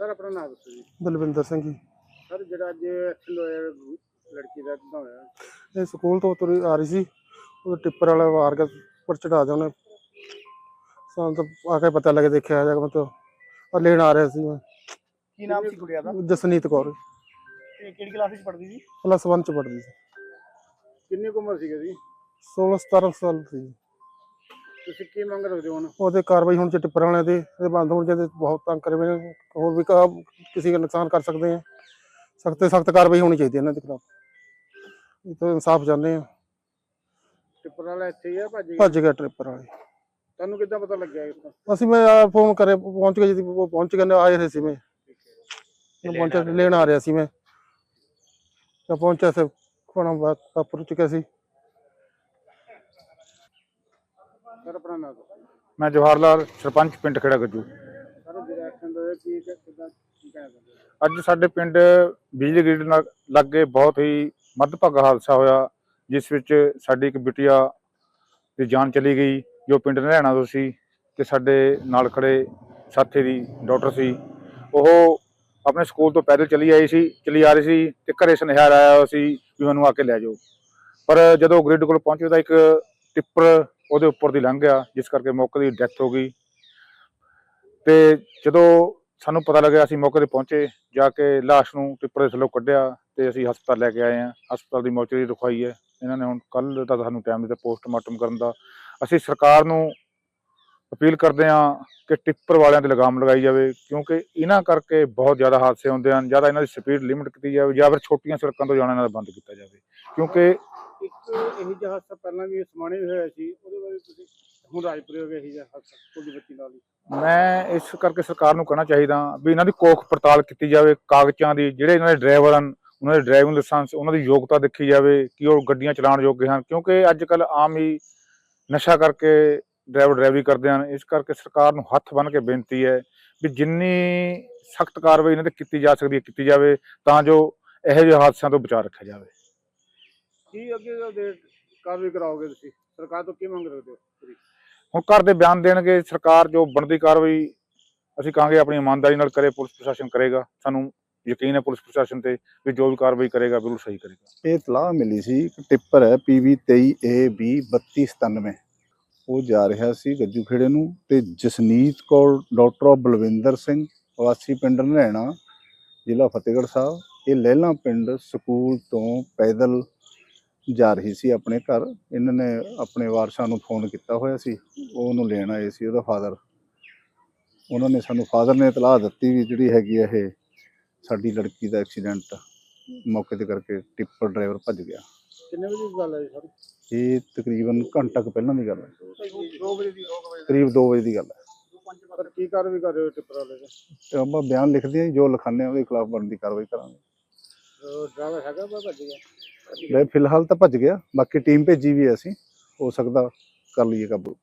Sir ਆਪਣਾ ਨਾਮ ਦੱਸੋ ਜੀ। ਦਲਵਿੰਦਰ ਸਿੰਘ ਜੀ। ਸਰ ਜਿਹੜਾ ਅੱਜ ਐਕਸੀਡੈਂਟ ਹੋਇਆ ਲੜਕੀ ਦਾ ਕਿਦਾਂ ਹੋਇਆ। ਇਹ ਸਕੂਲ ਤੋਂ ਤੁਰੀ ਆ ਰਹੀ ਸੀ। ਉਹ ਟਿੱਪਰ ਵਾਲਾ ਵਾਰ ਕੇ ਉੱਪਰ ਚੜਾ ਦਿਆ ਉਹਨੇ ਸਾਨੂੰ ਤਾਂ ਆ ਕੇ ਪਤਾ ਲੱਗੇ ਦੇਖਿਆ ਜਾ ਕੇ ਮਤਲਬ ਆ ਲੈਣ ਆ ਰਿਹਾ ਸੀ ਮੈਂ ਕੀ ਨਾਮ ਸੀ ਗੁੜੀਆ ਦਾ? ਜਸਨੀਤ ਕੌਰ। ਤੇ ਕਿਹੜੀ ਕਲਾਸ ਵਿੱਚ ਪੜ੍ਹਦੀ ਸੀ? ਪਲੱਸ 1 ਚ ਪੜ੍ਹਦੀ ਸੀ। ਕਿੰਨੀ ਕੁ ਉਮਰ ਸੀਗੀ ਜੀ 16 17 ਸਾਲ ਸੀ। ਤੁਸੀਂ ਕੀ ਮੰਗ ਰੱਖਦੇ ਹੋ ਹੁਣ? ਉਹਦੇ ਕਾਰਵਾਈ ਹੁਣ ਚ ਟਿੱਪਰ ਵਾਲਿਆਂ ਦੇ ਇਹ ਬੰਦ ਹੋਣ ਚਾਹੀਦੇ ਬਹੁਤ ਤੰਗ ਕਰੇ ਹੋਏ ਨੇ। ਹੋਰ ਵੀ ਕਾ ਕਿਸੇ ਦਾ ਨੁਕਸਾਨ ਕਰ ਸਕਦੇ ਆ। ਸਖਤ ਸਖਤ ਕਾਰਵਾਈ ਹੋਣੀ ਚਾਹੀਦੀ ਹੈ ਇਹਨਾਂ ਦੇ ਖਿਲਾਫ। ਇਹ ਤਾਂ ਇਨਸਾਫ ਚਾਹੁੰਦੇ ਆ। ਟਿੱਪਰ ਵਾਲਾ ਇੱਥੇ ਹੀ ਆ ਭੱਜ? ਗਿਆ ਭੱਜ ਗਿਆ ਟਿੱਪਰ ਵਾਲੇ। ਤੁਹਾਨੂੰ ਕਿੱਦਾਂ ਪਤਾ ਲੱਗਿਆ ਇਸ ਦਾ ਅਸੀਂ ਮੈਂ ਫੋਨ ਕਰੇ ਪਹੁੰਚ ਗਏ ਜੀ ਉਹ ਪਹੁੰਚ ਗਏ ਨੇ ਆਏ ਹੋਏ ਸੀ ਮੈਂ। ਮੈਂ ਪਹੁੰਚਿਆ ਲੈਣ ਆ ਰਿਹਾ ਸੀ ਮੈਂ। ਤਾਂ ਪਹੁੰਚਿਆ ਸੇ ਕੋਣਾ ਵਾਪਰ ਚੁੱਕਿਆ ਸੀ। ਸਰ ਆਪਣਾ ਨਾਮ ਦੱਸੋ। ਮੈਂ ਜਵਾਹਰ ਲਾਲ ਸਰਪੰਚ ਪਿੰਡ ਖੇੜਾ ਗੱਜੂ। ਸਰ ਜਿਹੜਾ ਐਕਸੀਡੈਂਟ ਹੋਇਆ ਕੀ ਕਿਦਾਂ ਕੀ ਕਹਿਣਾ ਚਾਹੁੰਦੇ ਹੋ? ਅੱਜ ਸਾਡੇ ਪਿੰਡ ਬਿਜਲੀ ਗ੍ਰਿਡ ਨਾਲ ਲੱਗੇ ਬਹੁਤ ਹੀ ਮੱਧਭਾਗਾ ਹਾਦਸਾ ਹੋਇਆ ਜਿਸ ਵਿੱਚ ਸਾਡੀ ਇੱਕ ਬਿਟਿਆ ਦੀ ਜਾਨ ਚਲੀ ਗਈ ਜੋ ਪਿੰਡ ਨਹਿਣਾ ਤੋਂ ਸੀ ਤੇ ਸਾਡੇ ਨਾਲ ਖੜੇ ਸਾਥੀ ਦੀ ਡਾਕਟਰ ਸੀ। ਉਹ ਆਪਣੇ ਸਕੂਲ ਤੋਂ ਪੈਦਲ ਚਲੀ ਆਈ ਸੀ ਚਲੀ ਆ ਰਹੀ ਸੀ ਤੇ ਘਰੇ ਸੁਨੇਹਾ ਆਇਆ ਸੀ ਵੀ ਮੈਨੂੰ ਆ ਕੇ ਲੈ ਜਾਓ। ਪਰ ਜਦੋਂ ਗ੍ਰਿਡ ਕੋਲ ਪਹੁੰਚੇ ਤਾਂ ਇੱਕ ਟਿੱਪਰ ਉਹਦੇ ਉੱਪਰ ਦੀ ਲੰਘ ਗਿਆ, ਜਿਸ ਕਰਕੇ ਮੌਕੇ ਦੀ ਡੈਥ ਹੋ ਗਈ। ਤੇ ਜਦੋਂ ਸਾਨੂੰ ਪਤਾ ਲੱਗਿਆ, ਅਸੀਂ ਮੌਕੇ ਤੇ ਪਹੁੰਚੇ, ਜਾ ਕੇ ਲਾਸ਼ ਨੂੰ ਟਿੱਪਰ ਦੇ ਥੱਲੋਂ ਕੱਢਿਆ ਤੇ ਅਸੀਂ ਹਸਪਤਾਲ ਲੈ ਕੇ ਆਏ ਹਾਂ। ਹਸਪਤਾਲ ਦੀ ਮੌਚਰੀ ਰਖਵਾਈ ਹੈ। ਇਹਨਾਂ ਨੇ ਹੁਣ ਕੱਲ ਦਾ ਸਾਨੂੰ ਟਾਈਮ ਦਿੱਤਾ, ਪੋਸਟਮਾਰਟਮ ਕਰਨ ਦਾ। ਅਸੀਂ ਸਰਕਾਰ ਨੂੰ ਅਪੀਲ ਕਰਦੇ ਹਾਂ ਕਿ ਟਿੱਪਰ ਵਾਲਿਆਂ ਤੇ ਲਗਾਮ ਲਗਾਈ ਜਾਵੇ ਕਿਉਂਕਿ ਇਹਨਾਂ ਕਰਕੇ ਬਹੁਤ ਜ਼ਿਆਦਾ ਹਾਦਸੇ ਹੁੰਦੇ ਹਨ ਜ਼ਿਆਦਾ ਇਹਨਾਂ ਦੀ ਸਪੀਡ ਲਿਮਿਟ ਕੀਤੀ ਜਾਵੇ ਜਾਂ ਫਿਰ ਛੋਟੀਆਂ ਸੜਕਾਂ ਤੋਂ ਜਾਣਾ ਇਹਨਾਂ ਦਾ ਬੰਦ ਕੀਤਾ ਜਾਵੇ। ਕਿਉਂਕਿ ਇੱਕ ਇਹੀ ਜਿਹਾ ਹਾਦਸਾ ਪਹਿਲਾਂ ਵੀ ਸਮਾਣੇ ਵੀ ਹੋਇਆ ਸੀ ਉਹਦੇ ਬਾਰੇ ਤੁਸੀਂ ਹੁਣ ਰਾਜਪੁਰੇ ਹੋ ਗਿਆ ਇਹੀ ਜਿਹਾ ਹਾਦਸਾ ਤੁਹਾਡੀ ਬੱਚੀ ਨਾਲ ਹੀ। ਮੈਂ ਇਸ ਕਰਕੇ ਸਰਕਾਰ ਨੂੰ ਕਹਿਣਾ ਚਾਹੀਦਾ ਵੀ ਇਹਨਾਂ ਦੀ ਕੋਖ ਪੜਤਾਲ ਕੀਤੀ ਜਾਵੇ ਕਾਗਜ਼ਾਂ ਦੀ ਜਿਹੜੇ ਇਹਨਾਂ ਦੇ ਡਰਾਈਵਰ ਹਨ ਉਹਨਾਂ ਦੇ ਡਰਾਈਵਿੰਗ ਲਾਇਸੈਂਸ ਉਹਨਾਂ ਦੀ ਯੋਗਤਾ ਦੇਖੀ ਜਾਵੇ ਕਿ ਉਹ ਗੱਡੀਆਂ ਚਲਾਉਣ ਯੋਗ ਹਨ ਕਿਉਂਕਿ ਅੱਜ ਕੱਲ ਆਮ ਹੀ ਨਸ਼ਾ ਕਰਕੇ ਡਰਾਈਵਰ ਡਰਾਈਵਰੀ ਕਰਦੇ ਹਨ। ਇਸ ਕਰਕੇ ਸਰਕਾਰ ਨੂੰ ਹੱਥ ਬੰਨ੍ਹ ਕੇ ਬੇਨਤੀ ਹੈ ਵੀ ਜਿੰਨੀ ਸਖਤ ਕਾਰਵਾਈ ਇਹਨਾਂ ਤੇ ਕੀਤੀ ਜਾ ਸਕਦੀ ਹੈ ਕੀਤੀ ਜਾਵੇ ਤਾਂ ਜੋ ਇਹੋ ਜਿਹੇ ਹਾਦਸਿਆਂ ਤੋਂ ਬਚਾ ਰੱਖਿਆ ਜਾਵੇ। ਕੀ ਅੱਗੇ ਦੇ ਕਾਰਵਾਈ ਕਰਾਓਗੇ ਤੁਸੀਂ? ਸਰਕਾਰ ਤੋਂ ਕੀ ਮੰਗ ਰੱਖਦੇ ਹੋ? ਹੁਣ ਘਰ ਦੇ ਬਿਆਨ ਦੇਣਗੇ। ਸਰਕਾਰ ਜੋ ਬਣਦੀ ਕਾਰਵਾਈ ਅਸੀਂ ਕਹਾਂਗੇ ਆਪਣੀ ਇਮਾਨਦਾਰੀ ਨਾਲ ਕਰੇ ਪੁਲਿਸ ਪ੍ਰਸ਼ਾਸਨ ਕਰੇਗਾ। ਸਾਨੂੰ ਯਕੀਨ ਹੈ ਪੁਲਿਸ ਪ੍ਰਸ਼ਾਸਨ ਤੇ ਵੀ ਜੋ ਵੀ ਕਾਰਵਾਈ ਕਰੇਗਾ ਬਿਲਕੁਲ ਸਹੀ ਕਰੇਗਾ। ਇਹ ਤਲਾਹ ਮਿਲੀ ਸੀ ਕਿ ਟਿੱਪਰ ਹੈ PV 23AB 3297 ਉਹ ਜਾ ਰਿਹਾ ਸੀ ਗੱਜੂ ਖੇੜੇ ਨੂੰ ਤੇ ਜਸਨੀਤ ਕੌਰ, ਡਾਕਟਰ ਆਫ ਬਲਵਿੰਦਰ ਸਿੰਘ, ਵਾਸੀ ਪਿੰਡ ਨਰੈਣਾ, ਜ਼ਿਲ੍ਹਾ ਫਤਿਹਗੜ੍ਹ ਸਾਹਿਬ, ਇਹ ਲਹਿਲਾ ਪਿੰਡ ਸਕੂਲ ਤੋਂ ਪੈਦਲ ਜਾ ਰਹੀ ਸੀ ਆਪਣੇ ਘਰ। ਇਹਨਾਂ ਨੇ ਆਪਣੇ ਵਾਰਸਾਂ ਨੂੰ ਫੋਨ ਕੀਤਾ ਹੋਇਆ ਸੀ, ਉਹ ਉਹਨੂੰ ਲੈਣ ਆਏ ਸੀ ਉਹਦਾ ਫਾਦਰ। ਉਹਨਾਂ ਨੇ ਸਾਨੂੰ ਫਾਦਰ ਨੇ ਇਤਲਾਹ ਦਿੱਤੀ ਵੀ ਜਿਹੜੀ ਹੈਗੀ ਇਹ ਸਾਡੀ ਲੜਕੀ ਦਾ ਐਕਸੀਡੈਂਟ ਮੌਕੇ ਤੇ ਕਰਕੇ ਟਿੱਪਰ ਡਰਾਈਵਰ ਭੱਜ ਗਿਆ। ਕਿੰਨੇ ਵਜੇ ਦੀ ਗੱਲ ਹੈ ਸਰ? ਇਹ ਤਕਰੀਬਨ ਘੰਟਾ ਕੁ ਪਹਿਲਾਂ ਦੀ ਗੱਲ ਹੈ। 2 ਵਜੇ ਦੀ 2 ਵਜੇ ਕਰੀਬ 2 ਵਜੇ ਦੀ ਗੱਲ ਹੈ। ਸਰ ਕੀ ਕਾਰਵਾਈ ਕਰ ਰਹੇ ਹੋ ਟਿੱਪਰ ਵਾਲੇ ਦੇ ਤੇ ਆਪਾਂ ਬਿਆਨ ਲਿਖਦੇ ਹਾਂ ਜੀ, ਹਾਂ ਉਹਦੇ ਖਿਲਾਫ ਬਣਦੀ ਕਾਰਵਾਈ ਕਰਾਂਗੇ। ਡਰਾਈਵਰ ਹੈਗਾ ਵਾ ਭੱਜ ਗਿਆ? ਲੈ ਫਿਲਹਾਲ ਤਾਂ ਭੱਜ ਗਿਆ ਬਾਕੀ ਟੀਮ ਭੇਜੀ ਵੀ ਹੈ ਅਸੀਂ ਹੋ ਸਕਦਾ ਕਰ ਲਈਏ ਕਾਬੂ।